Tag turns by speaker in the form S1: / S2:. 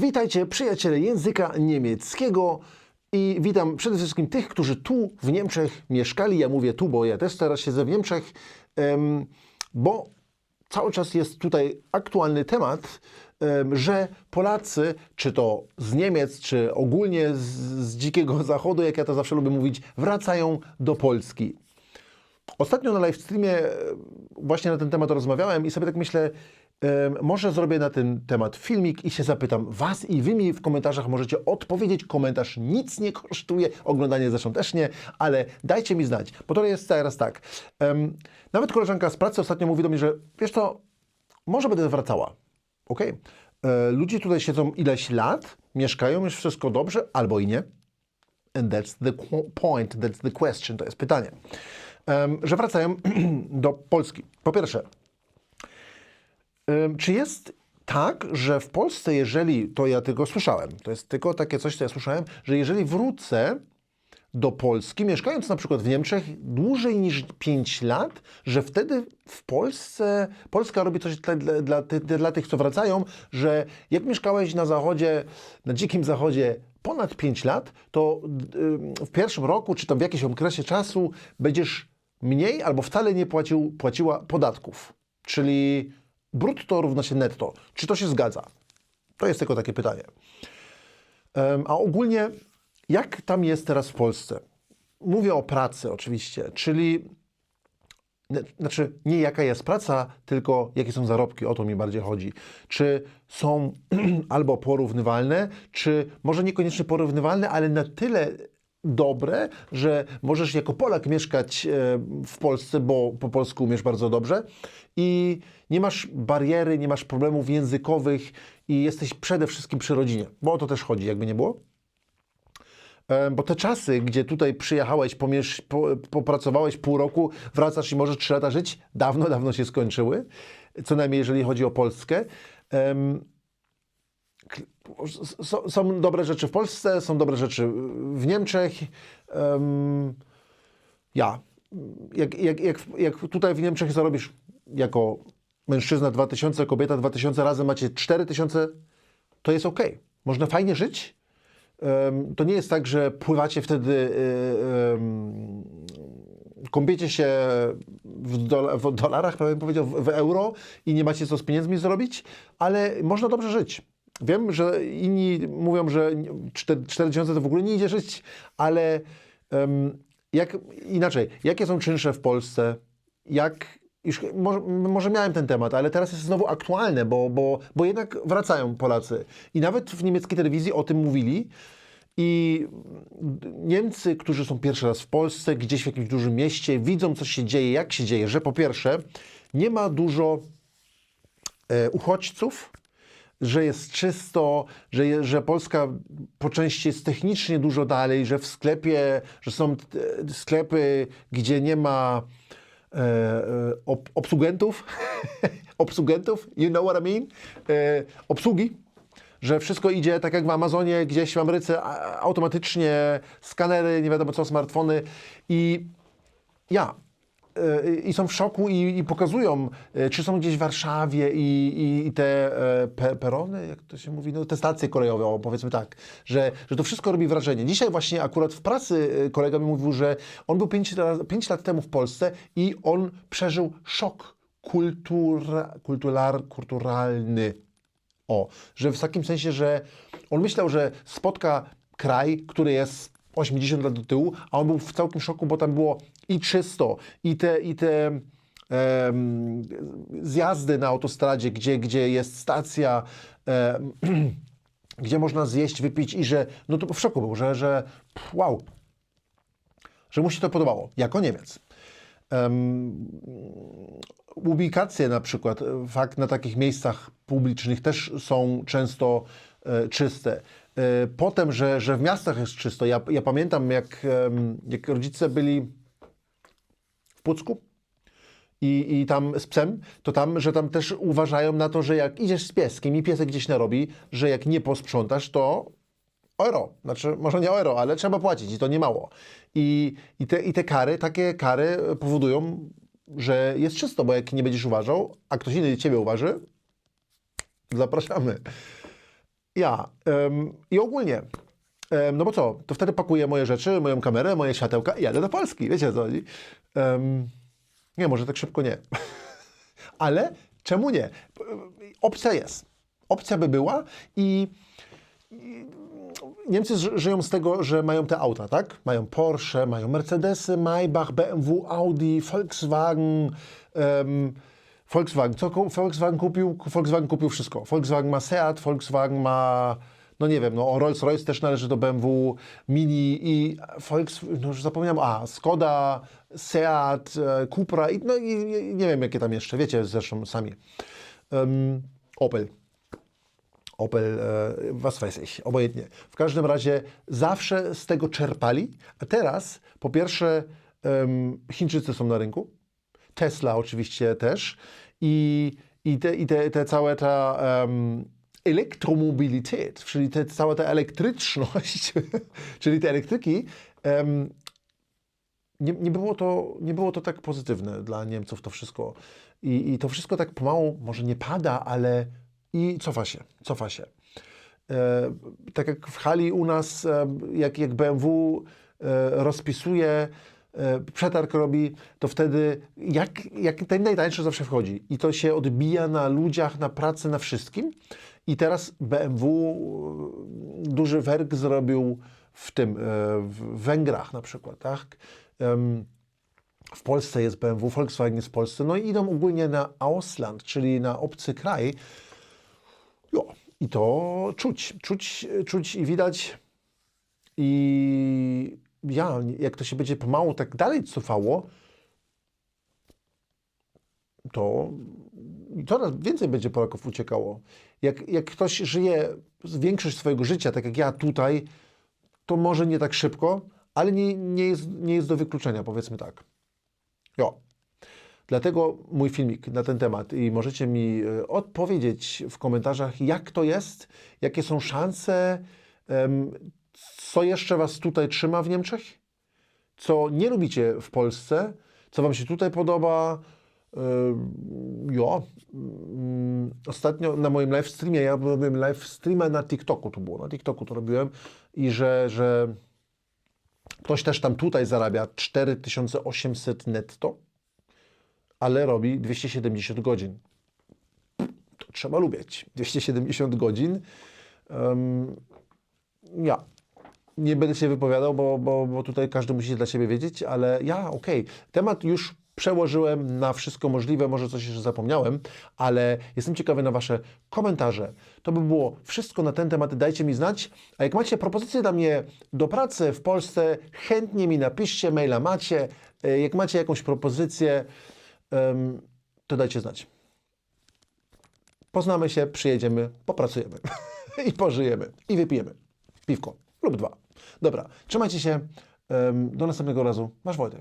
S1: Witajcie przyjaciele języka niemieckiego i witam przede wszystkim tych, którzy tu w Niemczech mieszkali. Ja mówię tu, bo ja też teraz siedzę w Niemczech, em, bo cały czas jest tutaj aktualny temat, em, że Polacy, czy to z Niemiec, czy ogólnie z, z dzikiego zachodu, jak ja to zawsze lubię mówić, wracają do Polski. Ostatnio na live streamie właśnie na ten temat rozmawiałem i sobie tak myślę, może zrobię na ten temat filmik i się zapytam Was i Wy mi w komentarzach możecie odpowiedzieć. Komentarz nic nie kosztuje, oglądanie zresztą też nie, ale dajcie mi znać, bo to jest teraz tak. nawet koleżanka z pracy ostatnio mówi do mnie, że wiesz co, może będę wracała. Ok? E, ludzie tutaj siedzą ileś lat, mieszkają, już wszystko dobrze, albo i nie. And that's the point, that's the question, to jest pytanie. Że wracają do Polski. Po pierwsze, czy jest tak, że w Polsce, jeżeli, to ja tylko słyszałem, to jest tylko takie coś, co ja słyszałem, że jeżeli wrócę do Polski, mieszkając na przykład w Niemczech dłużej niż 5 lat, że wtedy w Polsce, Polska robi coś dla, dla, dla, ty- dla tych, co wracają, że jak mieszkałeś na zachodzie, na dzikim zachodzie ponad 5 lat, to w pierwszym roku, czy tam w jakimś okresie czasu będziesz mniej albo wcale nie płacił, płaciła podatków. Czyli brutto równa się netto. Czy to się zgadza? To jest tylko takie pytanie. A ogólnie, jak tam jest teraz w Polsce? Mówię o pracy oczywiście, czyli znaczy nie jaka jest praca, tylko jakie są zarobki, o to mi bardziej chodzi. Czy są albo porównywalne, czy może niekoniecznie porównywalne, ale na tyle dobre, że możesz jako Polak mieszkać e, w Polsce, bo po polsku umiesz bardzo dobrze i nie masz bariery, nie masz problemów językowych i jesteś przede wszystkim przy rodzinie, bo o to też chodzi, jakby nie było. E, Bo te czasy, gdzie tutaj przyjechałeś, pomiesz, po, popracowałeś pół roku, wracasz i możesz trzy lata żyć, dawno, dawno się skończyły. Co najmniej jeżeli chodzi o Polskę. Są dobre rzeczy w Polsce, są dobre rzeczy w Niemczech. Em, Ja, jak, jak, jak, jak tutaj w Niemczech zarobisz jako mężczyzna 2000, kobieta 2000, razem macie 4000, to jest ok. Można fajnie żyć. To nie jest tak, że pływacie wtedy, y, kąpiecie się w, dola, w dolarach, prawie powiedział, w euro i nie macie co z pieniędzmi zrobić, ale można dobrze żyć. Wiem, że inni mówią, że 4000 to w ogóle nie idzie żyć, ale em, jak, inaczej, jakie są czynsze w Polsce? Jak, już może, może miałem ten temat, ale teraz jest znowu aktualne, bo, bo, bo jednak wracają Polacy. I nawet w niemieckiej telewizji o tym mówili. I Niemcy, którzy są pierwszy raz w Polsce, gdzieś w jakimś dużym mieście, widzą, co się dzieje, jak się dzieje, że po pierwsze nie ma dużo e, uchodźców, że jest czysto, że, że Polska po części jest technicznie dużo dalej, że w sklepie, że są e, sklepy, gdzie nie ma e, e, ob, obsługentów, obsługentów, you know what I mean, e, obsługi, że wszystko idzie tak jak w Amazonie, gdzieś w Ameryce automatycznie, skanery, nie wiadomo co, smartfony i ja. E, I są w szoku i, i pokazują, e, czy są gdzieś w Warszawie i, i, i te e, pe, perony, jak to się mówi, no, te stacje kolejowe, o, powiedzmy tak, że, że to wszystko robi wrażenie. Dzisiaj właśnie akurat w pracy kolega mi mówił, że on był 5 lat, lat temu w Polsce i on przeżył szok kultura, kulturar, kulturalny. O, że w takim sensie, że on myślał, że spotka kraj, który jest 80 lat do tyłu, a on był w całkiem szoku, bo tam było i czysto, i te, i te em, zjazdy na autostradzie, gdzie, gdzie jest stacja, em, gdzie można zjeść, wypić i że, no to w szoku był, że, że wow, że mu się to podobało, jako Niemiec. Em, ubikacje na przykład, fakt na takich miejscach publicznych też są często e, czyste. E, potem, że, że w miastach jest czysto. Ja, ja pamiętam, jak, jak rodzice byli w Pucku i, i tam z psem, to tam, że tam też uważają na to, że jak idziesz z pieskiem i piesek gdzieś narobi, że jak nie posprzątasz, to euro. Znaczy, może nie euro, ale trzeba płacić i to nie mało. I, i, te, I te kary, takie kary powodują, że jest czysto, bo jak nie będziesz uważał, a ktoś inny ciebie uważy, zapraszamy. Ja. em, I ogólnie. Em, no bo co? To wtedy pakuję moje rzeczy, moją kamerę, moje światełka i jadę do Polski. Wiecie co chodzi? Em, nie, może tak szybko nie. Ale czemu nie? Opcja jest. Opcja by była i Niemcy ży- żyją z tego, że mają te auta, tak? Mają Porsche, mają Mercedesy, Maybach, BMW, Audi, Volkswagen. em, Volkswagen, co Volkswagen kupił? Volkswagen kupił wszystko. Volkswagen ma Seat, Volkswagen ma, no nie wiem, no Rolls-Royce też należy do BMW, Mini i Volks, no już zapomniałem, a Skoda, Seat, e, Cupra i no i nie wiem jakie tam jeszcze, wiecie zresztą sami. Em, Opel. Opel, e, was weiß ich, obojętnie. W każdym razie zawsze z tego czerpali, a teraz po pierwsze em, Chińczycy są na rynku, Tesla oczywiście też i, i, te, i te, te całe ta em, elektromobilität, czyli te, cała ta elektryczność, czyli te elektryki, nie, nie, było to, nie było to tak pozytywne dla Niemców to wszystko. I, I to wszystko tak pomału, może nie pada, ale i cofa się, cofa się. E, tak jak w hali u nas, e, jak, jak BMW e, rozpisuje, e, przetarg robi, to wtedy jak, jak ten najtańszy zawsze wchodzi. I to się odbija na ludziach, na pracy, na wszystkim. I teraz BMW e, duży werk zrobił w tym, e, w Węgrach na przykład, tak? W Polsce jest BMW, Volkswagen jest w Polsce, no i idą ogólnie na Ausland, czyli na obcy kraj. Jo, i to czuć, czuć, czuć i widać. I ja, jak to się będzie pomału tak dalej cofało, to coraz więcej będzie Polaków uciekało. Jak, jak ktoś żyje większość swojego życia, tak jak ja tutaj, to może nie tak szybko, ale nie, nie, jest, nie jest do wykluczenia, powiedzmy tak. Jo. Dlatego mój filmik na ten temat i możecie mi e, odpowiedzieć w komentarzach, jak to jest, jakie są szanse, co jeszcze Was tutaj trzyma w Niemczech, co nie lubicie w Polsce, co Wam się tutaj podoba. Jo, Ym, ostatnio na moim live streamie, ja robiłem live streama na TikToku, to było, na TikToku to robiłem i że, że ktoś też tam tutaj zarabia 4800 netto, ale robi 270 godzin. To trzeba lubić. 270 godzin. Em, ja nie będę się wypowiadał, bo, bo, bo tutaj każdy musi dla siebie wiedzieć, ale ja, okej. Temat już przełożyłem na wszystko możliwe, może coś jeszcze zapomniałem, ale jestem ciekawy na Wasze komentarze. To by było wszystko na ten temat. Dajcie mi znać. A jak macie propozycje dla mnie do pracy w Polsce, chętnie mi napiszcie, maila macie. E, Jak macie jakąś propozycję, to dajcie znać. Poznamy się, przyjedziemy, popracujemy i pożyjemy i wypijemy piwko lub dwa. Dobra, trzymajcie się. Do następnego razu. Wasz Wojtek.